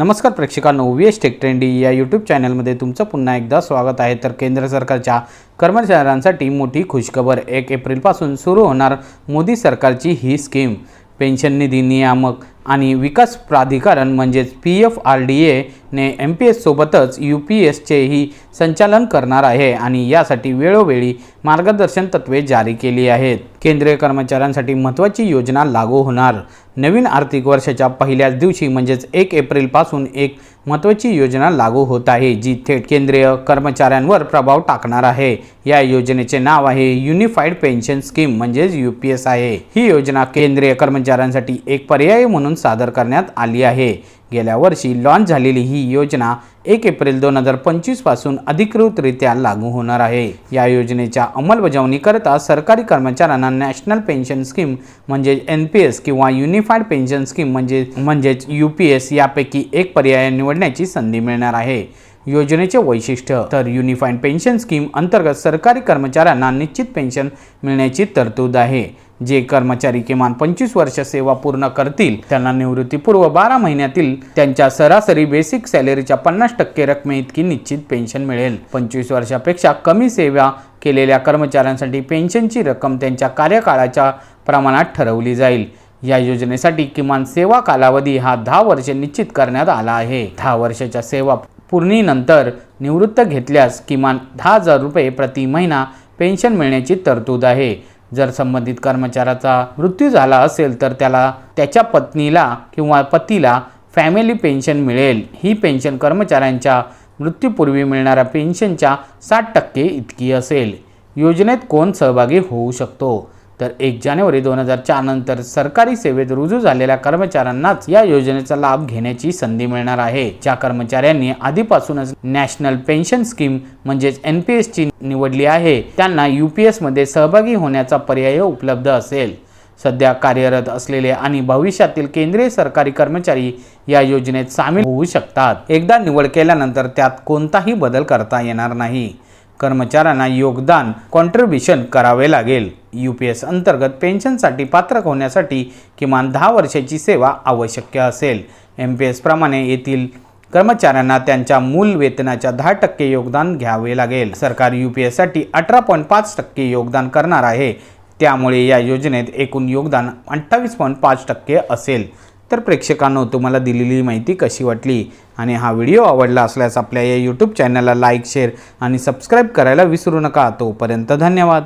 नमस्कार प्रेक्षकांनो V S tech trendy या यूट्यूब चॅनलमध्ये तुमचं पुन्हा एकदा स्वागत आहे. तर केंद्र सरकारच्या कर्मचाऱ्यांसाठी मोठी खुशखबर. एक एप्रिलपासून सुरू होणार मोदी सरकारची ही स्कीम. पेन्शन निधी नियामक आणि विकास प्राधिकरण म्हणजेच पी एफ आर डी एने एम पी एससोबतच यू पी एसचेही संचालन करणार आहे आणि यासाठी वेळोवेळी मार्गदर्शन तत्त्वे जारी केली आहेत. केंद्रीय कर्मचाऱ्यांसाठी महत्त्वाची योजना लागू होणार. नवीन आर्थिक वर्षाच्या पहिल्याच दिवशी म्हणजेच एक एप्रिलपासून एक महत्त्वाची योजना लागू होत आहे जी थेट केंद्रीय कर्मचाऱ्यांवर प्रभाव टाकणार आहे. या योजनेचे नाव आहे युनिफाईड पेन्शन स्कीम म्हणजेच यू पी एस आहे. ही योजना केंद्रीय कर्मचाऱ्यांसाठी एक पर्याय म्हणून सादर करण्यात आली आहे. गेल्या वर्षी लॉन्च झालेली ही योजना एक एप्रिल दोन हजार पंचवीसपासून अधिकृतरित्या लागू होणार आहे. या योजनेच्या अंमलबजावणीकरता सरकारी कर्मचाऱ्यांना नॅशनल पेन्शन स्कीम म्हणजे एन पी एस किंवा युनिफाईड पेन्शन स्कीम म्हणजे म्हणजेच यू पी एस यापैकी एक पर्याय निवडण्याची संधी मिळणार आहे. योजनेचे वैशिष्ट्य तर युनिफाईड पेन्शन स्कीम अंतर्गत सरकारी कर्मचाऱ्यांना निश्चित पेन्शन मिळण्याची तरतूद आहे. जे कर्मचारी किमान पंचवीस वर्ष सेवा पूर्ण करतील त्यांना निवृत्तीपूर्व बारा महिन्यातील त्यांच्या सरासरी बेसिक सॅलरीच्या पन्नास टक्के रकमेइतकी निश्चित पेन्शन मिळेल. पंचवीस वर्षापेक्षा कमी सेवा केलेल्या कर्मचाऱ्यांसाठी पेन्शनची रक्कम त्यांच्या कार्यकाळाच्या प्रमाणात ठरवली जाईल. या योजनेसाठी किमान सेवा कालावधी हा दहा वर्षे निश्चित करण्यात आला आहे. दहा वर्षाच्या सेवा पूर्णीनंतर निवृत्त घेतल्यास किमान दहा हजार रुपये प्रति महिना पेन्शन मिळण्याची तरतूद आहे. जर संबंधित कर्मचाऱ्याचा मृत्यू झाला असेल तर त्याला त्याच्या पत्नीला किंवा पतीला फॅमिली पेन्शन मिळेल. ही पेन्शन कर्मचाऱ्यांच्या मृत्यूपूर्वी मिळणाऱ्या पेन्शनच्या साठ टक्के इतकी असेल. योजनेत कोण सहभागी होऊ शकतो? तर एक जानेवारी दोन हजार चार नंतर सरकारी सेवेत रुजू झालेल्या कर्मचाऱ्यांनाच या योजनेचा लाभ घेण्याची संधी मिळणार आहे. ज्या कर्मचाऱ्यांनी आधीपासूनच नॅशनल पेन्शन स्कीम म्हणजेच एन पी एसची निवडली आहे त्यांना यू पी एसमध्ये सहभागी होण्याचा पर्याय उपलब्ध असेल. सध्या कार्यरत असलेले आणि भविष्यातील केंद्रीय सरकारी कर्मचारी या योजनेत सामील होऊ शकतात. एकदा निवड केल्यानंतर त्यात कोणताही बदल करता येणार नाही. कर्मचाऱ्यांना योगदान कॉन्ट्रीब्युशन करावे लागेल. यू पी एस अंतर्गत पेन्शनसाठी पात्र होण्यासाठी किमान दहा वर्षाची सेवा आवश्यक असेल. एम पी एसप्रमाणे येथील कर्मचाऱ्यांना त्यांच्या मूल वेतनाच्या दहा टक्के योगदान घ्यावे लागेल. सरकार यू पी एससाठी अठरा पॉईंट पाच टक्के योगदान करणार आहे. त्यामुळे या योजनेत एकूण योगदान अठ्ठावीस पॉईंट पाच टक्के असेल. तर प्रेक्षकांनो तुम्हाला दिलेली माहिती कशी वाटली आणि हा व्हिडिओ आवडला असल्यास आपल्या या यूट्यूब चॅनलला लाईक शेअर आणि सबस्क्राईब करायला विसरू नका. तोपर्यंत धन्यवाद.